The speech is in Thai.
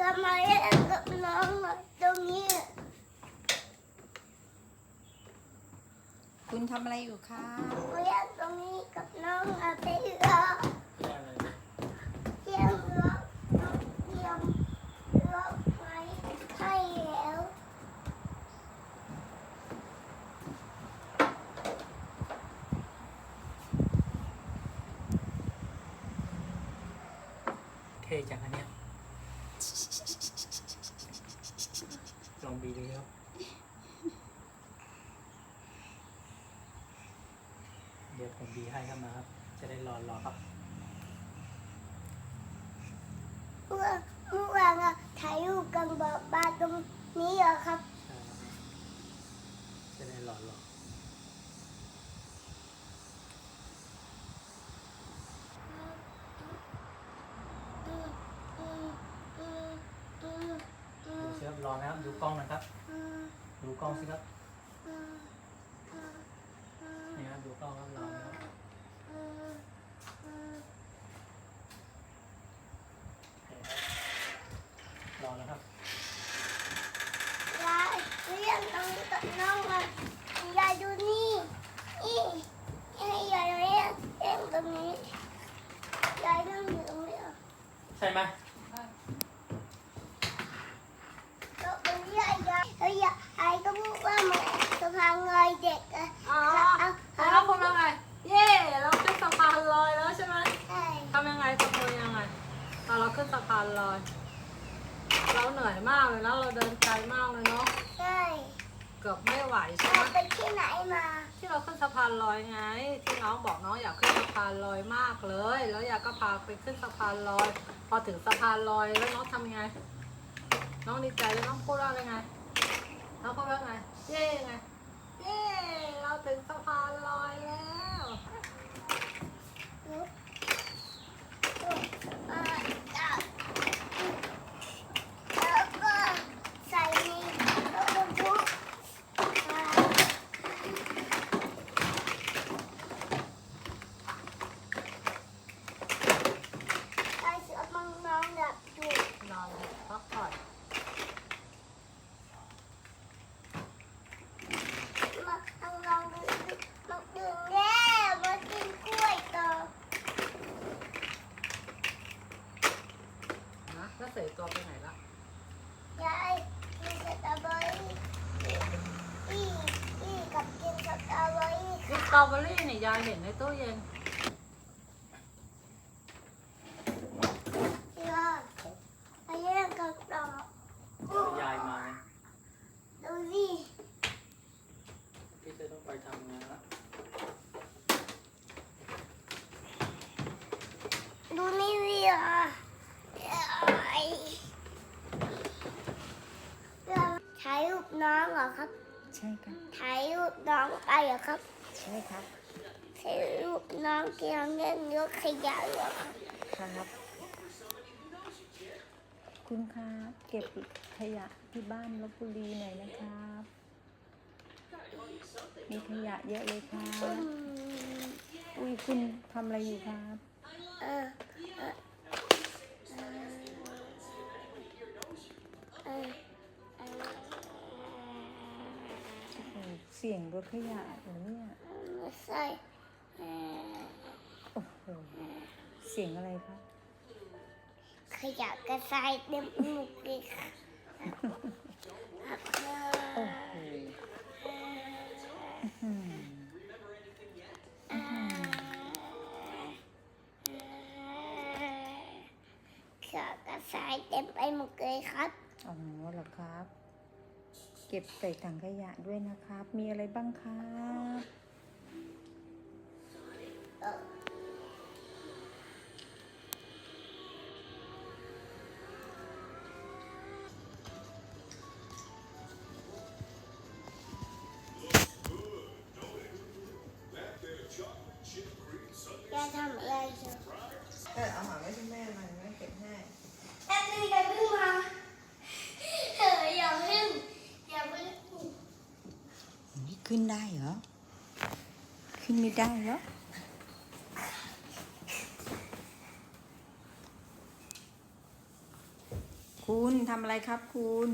จะมาเล่นกับน้องตรงนี้ คุณทำอะไรอยู่คะมาเล่นตรงนี้กับน้องอาเปเรือเตรียมเรือเตรียมเรือไว้ให้แล้วเท่จังอันเนี้ย องบีดูครับ เดี๋ยวผมบีให้เข้ามาครับ จะได้รอรอครับเมื่อเมื่อวานอะถ่ายรูปกันบอกบ้านตรงนี้เหรอครับ ใช่ครับจะได้รอรออืมอืมอืมอืมอื ดู ม สิครับรอนะครับ ดู กล้องนะครับอืมดูกล้องสิครับอืมอืมอืมนี่ครับดูกล้องครับรอนะครับอืมอืมรอนะครับ ยายเรียกน้องกับน้องมายายดูนี่นี่ให้ยายเรียกเรียกตรงนี้ยายนั่งอยู่ตรงนี้เหรอใช่ไหม แล้วตรงนี้ยายยายแล้วยายก็พูดว่าเหมือน สะพานลอยเด็กอะอ๋อเอาแล้เอาวคุณว่าไง เย่เราขึ้นสะพานลอยแล้วใช่ไหมใช่ทำยังไงทำมือยังไงตอนเราขึ้นสะพานลอย เราเหนื่อยมากเลยนะเราเดินไกลมากเลยเนาะ ใช่เกือบไม่ไหวใช่ไหมเราไปที่ไหนมา ที่เราขึ้นสะพานลอยไง ที่น้องบอกน้องอยากขึ้นสะพานลอยมากเลย แล้วอยากก็พาไปขึ้นสะพานลอย พอถึงสะพานลอยแล้วน้องทำยังไง น้องดีใจแล้วน้องพูดว่าอะไรไง น้องพูดว่าไงเย่ไง เย่เราถึงสะพานลอยแล้ว ปุ๊บปุ๊บอ่าอ่าแล้วก็ใส่นี่แล้วก็ปุ๊บอ่า ไอ้เสือมังน้องแบบอยู่ นอนพักผ่อน มาเอาลองดูมาดึงแล้วมากินกล้วยต่อ นะแล้วเสยตัวไปไหนละยายกินสตรอเบอรี่อีอีกับกินสตรอเบอรี่นี่สตรอเบอรี่เนี่ยยายเห็นในตู้เย็นเยอะไปเล่นกันต่อเดี๋ยวยายมาไงดูสิพี่จะต้องไปทำงานละดูนี่สิอะไอ้ถ่ายรูป น้องเหรอครับ ใช่ครับ ถ่ายรูปน้องไปเหรอครับ ใช่ครับ ถ่ายรูปน้องกำลังเล่นยกขยะเหรอครับ ครับ คุณครับเก็บขยะที่บ้านลบบุรีหน่อยนะครับ มีขยะเยอะเลยครับอืมอุ้ยคุณทำอะไรอยู่ครับ เสียงรถขยะเหรอเนี่ยไม่ใช่เออโอ้โหเสียงอะไรครับขยะกระจายเต็มหมุกเลยค่ะโอ้โหอื้อหือขยะกระจายเต็มไปหมดเลยครับอ๋อเหรอครับ เก็บใส่ถังขยะด้วยนะครับ มีอะไรบ้างครับ ขึ้นได้เหรอ ขึ้นไม่ได้เหรอ คุณทำอะไรครับคุณ